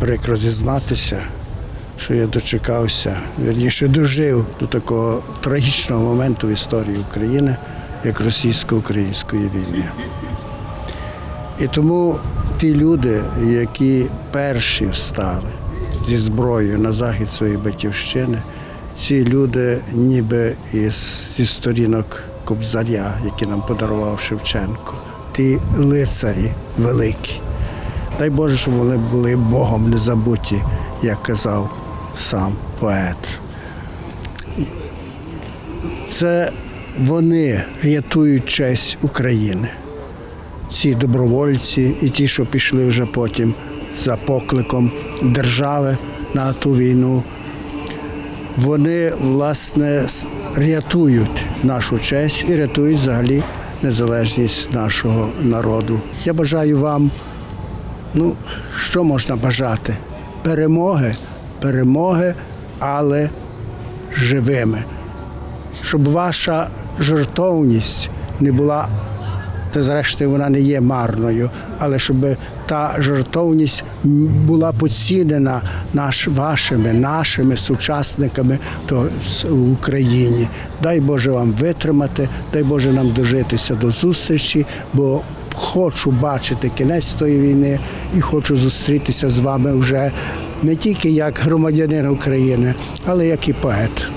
прикро зізнатися, що я дочекався, вірніше дожив до такого трагічного моменту в історії України, як російсько-української війни. І тому ті люди, які перші встали зі зброєю на захід своєї батьківщини, ці люди ніби із, зі сторінок Кобзаря, які нам подарував Шевченко, ті лицарі великі. Дай Боже, щоб вони були Богом не забуті, як казав сам поет. Це вони рятують честь України ці добровольці і ті, що пішли вже потім за покликом держави на ту війну, вони власне рятують нашу честь і рятують взагалі незалежність нашого народу. Я бажаю вам, ну що можна бажати? Перемоги, перемоги, але живими щоб ваша жертовність не була, та зрештою вона не є марною, але щоб та жертовність була поцінена наш, вашими, нашими сучасниками то в Україні. Дай Боже вам витримати, дай Боже нам дожитися до зустрічі, бо хочу бачити кінець тої війни і хочу зустрітися з вами вже не тільки як громадянин України, але як і поет.